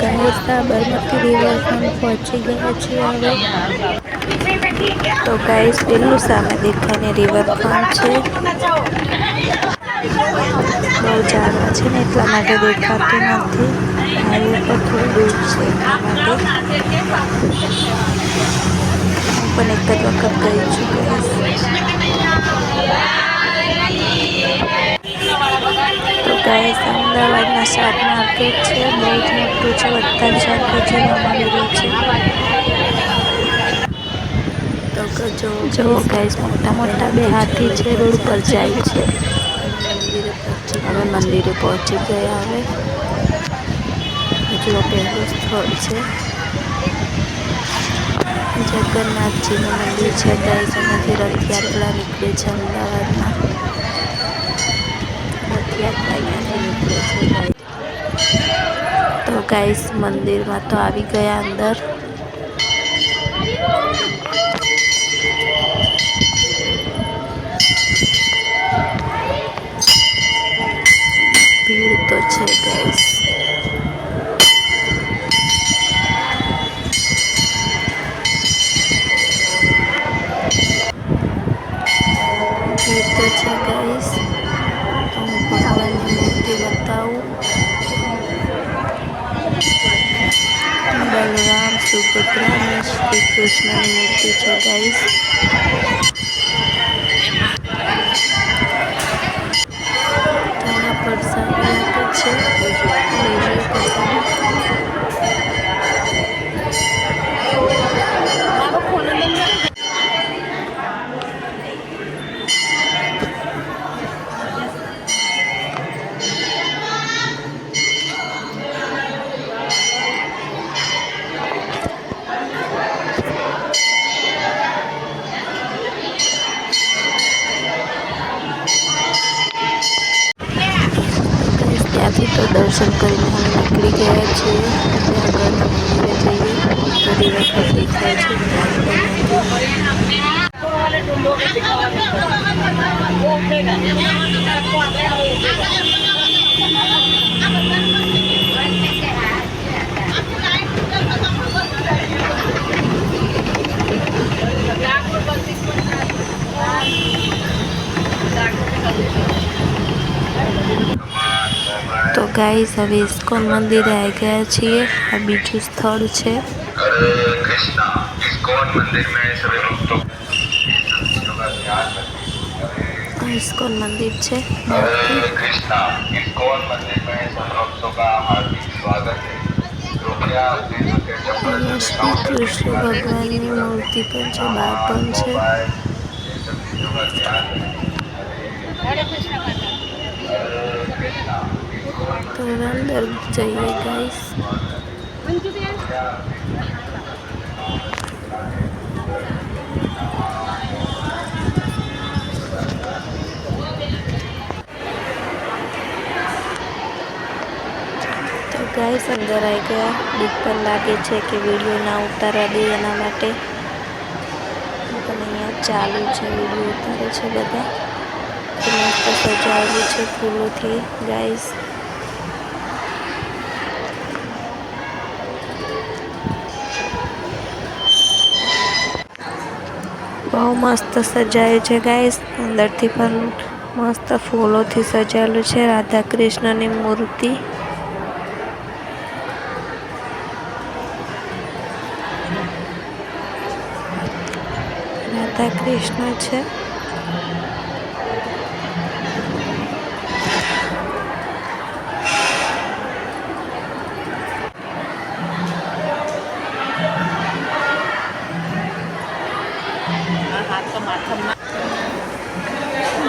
ગાય ગયા સાબરમતી રિવરફ્રન્ટ પહોંચી ગયા છીએ હવે તો ગાઈસ, પેલું સામે દેખાઈને રિવરફ્રન્ટ છે. બહુ ઝાડવા છે ને એટલા માટે દેખાતું નથી. હાઈવે પર થોડું દૂર છે એટલા માટે. હું પણ એક જ વખત ગઈ છું તો ગાઈસ અમદાવાદના શાક માર્કેટ છે. બહુ જ મોટું છે. બધા જ શાકભાજીઓ મળી રહ્યું છે. તો જો જો ગાઈસ મોટા મોટા બે હાથી છે રોડ પર જાય છે. હવે મંદિરે પહોંચી ગયા હવે. એટલો પહેલું સ્થળ છે. જગન્નાથજીનું મંદિર છે. ગાઈસ મંદિર રથયાત્રા નીકળે છે અમદાવાદમાં. રથયાત્રા અહીંયાથી નીકળે છે. તો ગાઈસ મંદિરમાં તો આવી ગયા અંદર ભીડ તો છે ગાઈસ ભીડ તો છે ગાઈસ તો હું ભગવાનની મૂર્તિ બતાવું બલરામ સુભદ્રા અને શ્રી કૃષ્ણની મૂર્તિ છે ગાઈસ તેના પ્રસાદી આપે છે. પ્રસાદી ગાઈસ, હવે ઇસ્કોન મંદિરે આવી ગયા છીએ. આ બીજું સ્થળ છે. ઇસ્કોન મંદિર છે. શ્રી કૃષ્ણ ભગવાનની મૂર્તિ પણ છે બાર પણ છે. मोबाइल ये सब चीजों का ध्यान रखें हरे कृष्णा તો હવે અંદર જઈએ ગાઈસ તો ગાઈસ અંદર આવી ગયા બીક પણ લાગે છે કે વિડીયો ના ઉતારવા દે એના માટે પણ અહીંયા ચાલુ છે વિડીયો ઉતારે છે બધા તો મસ્ત સજાવેલું છે ફૂલોથી ગાઈસ બહુ મસ્ત સજાયું છે ગાઈસ અંદરથી પણ મસ્ત ફૂલોથી સજાયેલું છે રાધા કૃષ્ણની મૂર્તિ. રાધા કૃષ્ણ છે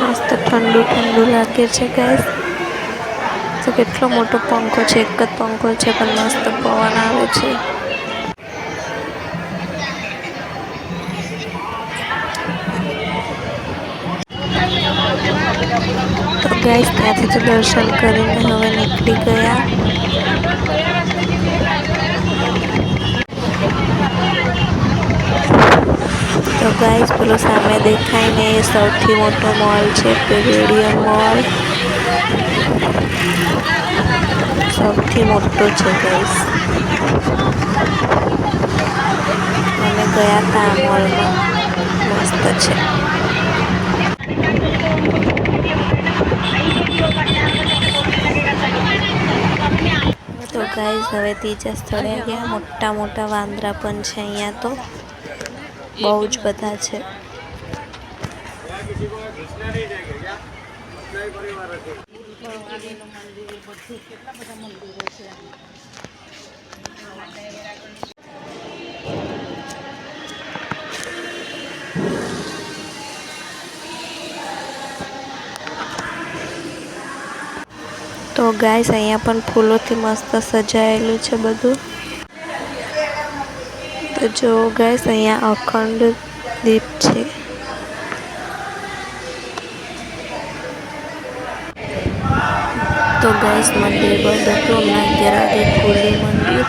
મસ્ત ઠંડુ ઠંડુ લાગે છે ગેસ તો કેટલો મોટો પંખો છે, એક જ પંખો છે, પણ મસ્ત પવન આવે છે. તો ગાઈસ ત્યાંથી તો દર્શન કરીને હવે નીકળી ગયા. ગાઈસ પેલો સામે દેખાય ને એ સૌથી મોટો મોલ છે પેવેલિયન મોલ સૌથી મોટો છે ગાઈસ અમે ગયા હતા મોલમાં મસ્ત છે. તો ગાઈસ હવે ત્રીજા સ્થળે ગયા મોટા મોટા વાંદરા પણ છે અહીંયા તો. બહુ જ બધા છે. તો ગાય અહીંયા પણ ફૂલોથી મસ્ત સજાયેલું છે બધું. તો જો ગેસ અહીંયા અખંડ દીપ છે. તો ગાઈસ મંદિર બંધ હતું. હમણાં વાગે ખુલ્લું મંદિર.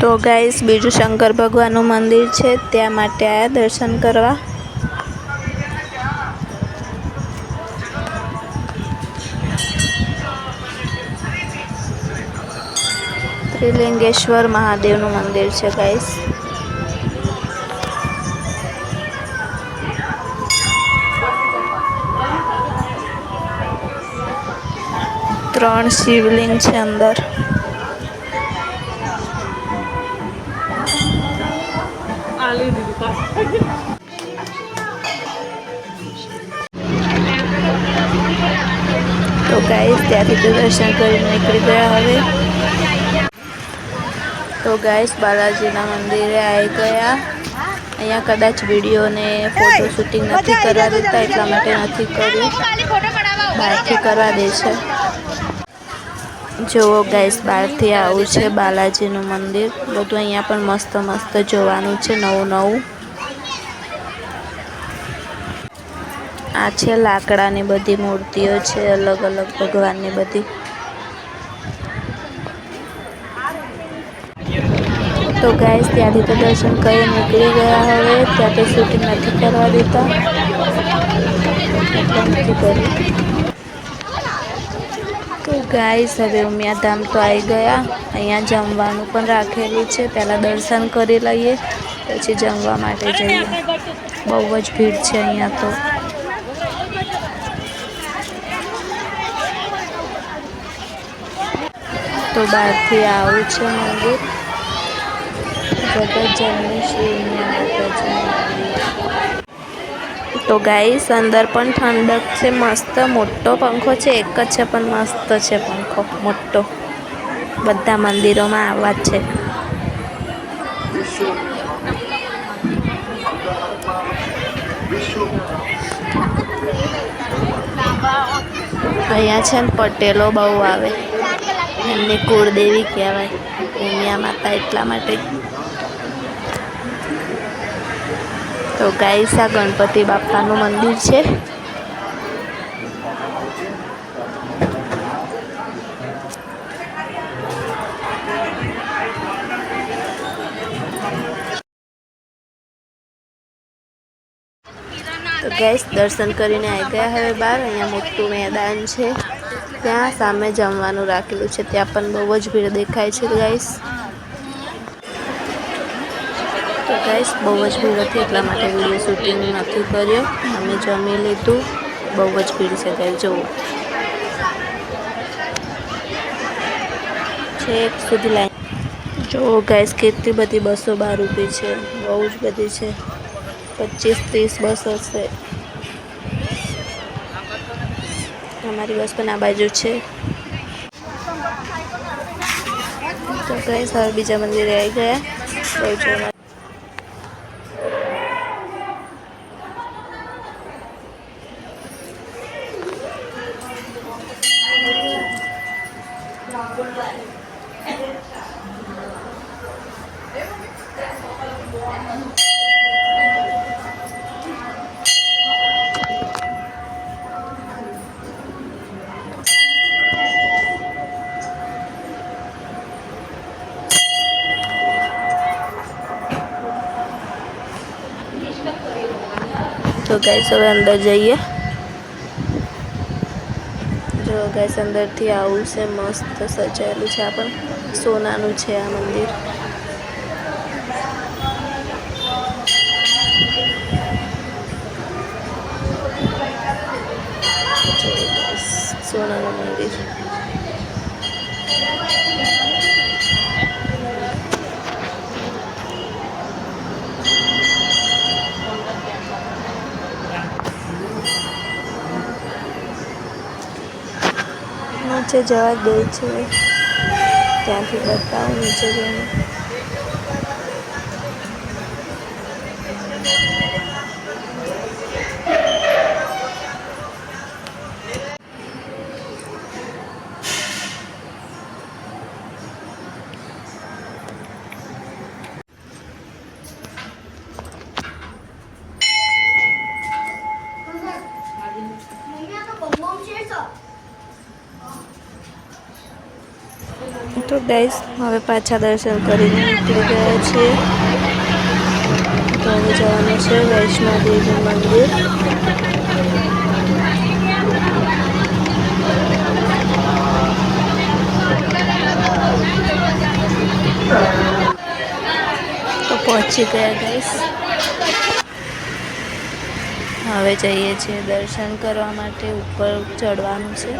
તો ગાઈસ બીજું શંકર ભગવાનનું મંદિર છે. ત્યાં માટે આયા દર્શન કરવા. ત્રિલિંગેશ્વર મહાદેવનું મંદિર છે ગાઈસ ત્રણ શિવલિંગ છે અંદર. તો ગાઈસ ત્યાંથી દર્શન કરીને નીકળી ગયા હવે. તો ગાઈસ બાલાજીના મંદિરે આવી ગયા. અહીંયા કદાચ વીડિયો ને ફોટો શૂટિંગ નથી કરવા દેતા એટલા માટે નથી કર્યું. બહારથી કરવા દે છે. જુઓ ગાઈસ બહારથી આવું છે બાલાજીનું મંદિર. બધું અહીંયા પણ મસ્ત મસ્ત જોવાનું છે નવું નવું. આ છે લાકડાની બધી મૂર્તિઓ છે અલગ અલગ ભગવાનની બધી. તો ગાઈસ ત્યાંથી તો દર્શન કરી નીકળી ગયા હવે. ત્યાં તો શૂટિંગ નથી કરવા દેતા. તો ગાઈસ હવે ઉમિયાધામ તો આવી ગયા. અહીંયા જમવાનું પણ રાખેલું છે. પહેલાં દર્શન કરી લઈએ, પછી જમવા માટે જઈએ. બહુ જ ભીડ છે અહીંયા તો. તો બહારથી આવું છે મંદિર. તો ગાઈસ અંદર પણ ઠંડક છે, મસ્ત. મોટો પંખો છે, એક જ છે, પણ મસ્ત છે પંખો. મોટો. બધા મંદિરોમાં આવા જ છે. અહીંયા છે ને પટેલો બહુ આવે. એમની કુળદેવી કહેવાય. ઉમિયા માતા એટલા માટે તો ગાઈસ, આ ગણપતિ બાપાનું મંદિર છે. તો ગેસ દર્શન કરીને આવી ગયા હવે બહાર. અહીંયા મોટું મેદાન છે. ત્યાં સામે જમવાનું રાખેલું છે. ત્યાં પણ બહુ જ ભીડ દેખાય છે ગાઈસ તો ગાઈસ, બહુ જ ભીડ હતી એટલા માટે વીડિયો શૂટિંગ નથી કર્યો. અમે જમી લીધું. બહુ જ ભીડ છે ગાઈસ, જુઓ. છેક સુધી લાઈન. જુઓ ગાઈસ, કેટલી બધી બસો બહાર ઊભી છે. બહુ જ બધી છે. પચીસ ત્રીસ બસ હશે અમારી બસ પણ આ બાજુ છે. તો ગાઈસ, હવે બીજા મંદિરે આવી ગયા. બહુ જોવા तो गैस अब अंदर जाइए। जो गैस अंदर थी आऊ से मस्त सजेलू आप सोना मंदिर। Guys, સોનાનું મંદિર નીચે જવા દે છે ત્યાંથી બતાવું નીચે જઈને તો ગાઈસ હવે પાછા દર્શન કરીને નીકળી ગયા છીએ. તો હવે જવાનું છે વૈષ્ણોદેવી મંદિર. તો પહોંચી ગયા ગાઈસ હવે જઈએ છીએ દર્શન કરવા માટે ઉપર ચડવાનું છે.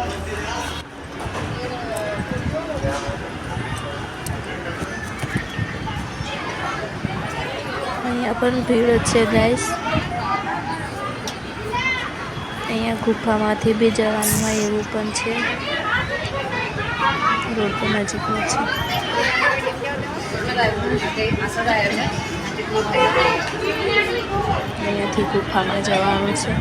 અહીંયા પણ ભીડ છે ગાઈસ અહીંયા ગુફામાંથી બી જવાનું એવું પણ છે. રોડ નજીકમાં છે. અહીંયાથી ગુફામાં જવાનું છે.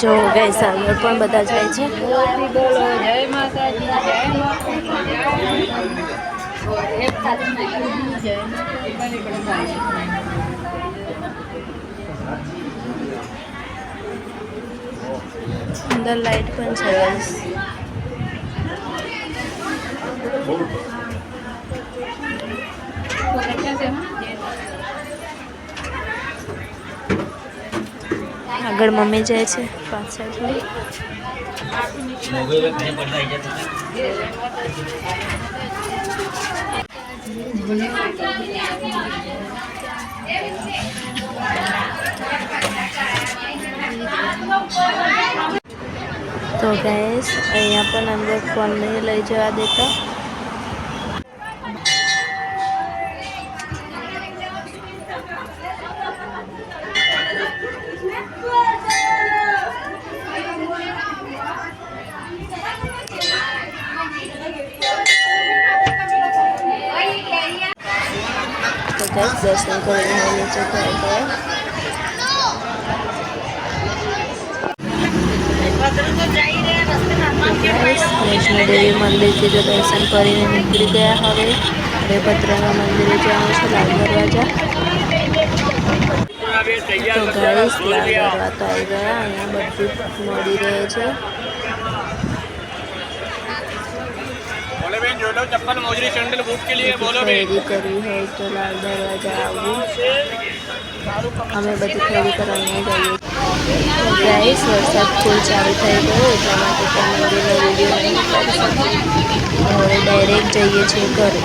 જો ગાઈસ આગળ પણ બધા જાય છે. અંદર લાઈટ પણ છે ગાઈસ આગળ મમ્મી જાય છે પાછળ તો ગેસ અહીંયા પણ અંદર ફોન નહીં લઈ જવા દેતા. દર્શન કરીને નીચે થઈ ગયા વૈષ્ણોદેવી મંદિરથી જો દર્શન કરીને નીકળી ગયા હવે. હવે ભદ્રના મંદિરે જવાનું છે, લાલ દરવાજા. તો ગાઈસ લાલ દરવાજા આવી ગયા. અહીંયા બધું મળી રહે છે. લાલ દરવાજા આવવું અમે બધી ખરીદી કરવા જઈએ ગાઈસ વરસાદ ફૂલ ચાલુ થઈ ગયો, એટલા માટે ત્યાં મંદિરનો વીડિયો નહીં કરી શકું હવે ડાયરેક્ટ જઈએ છીએ ઘરે.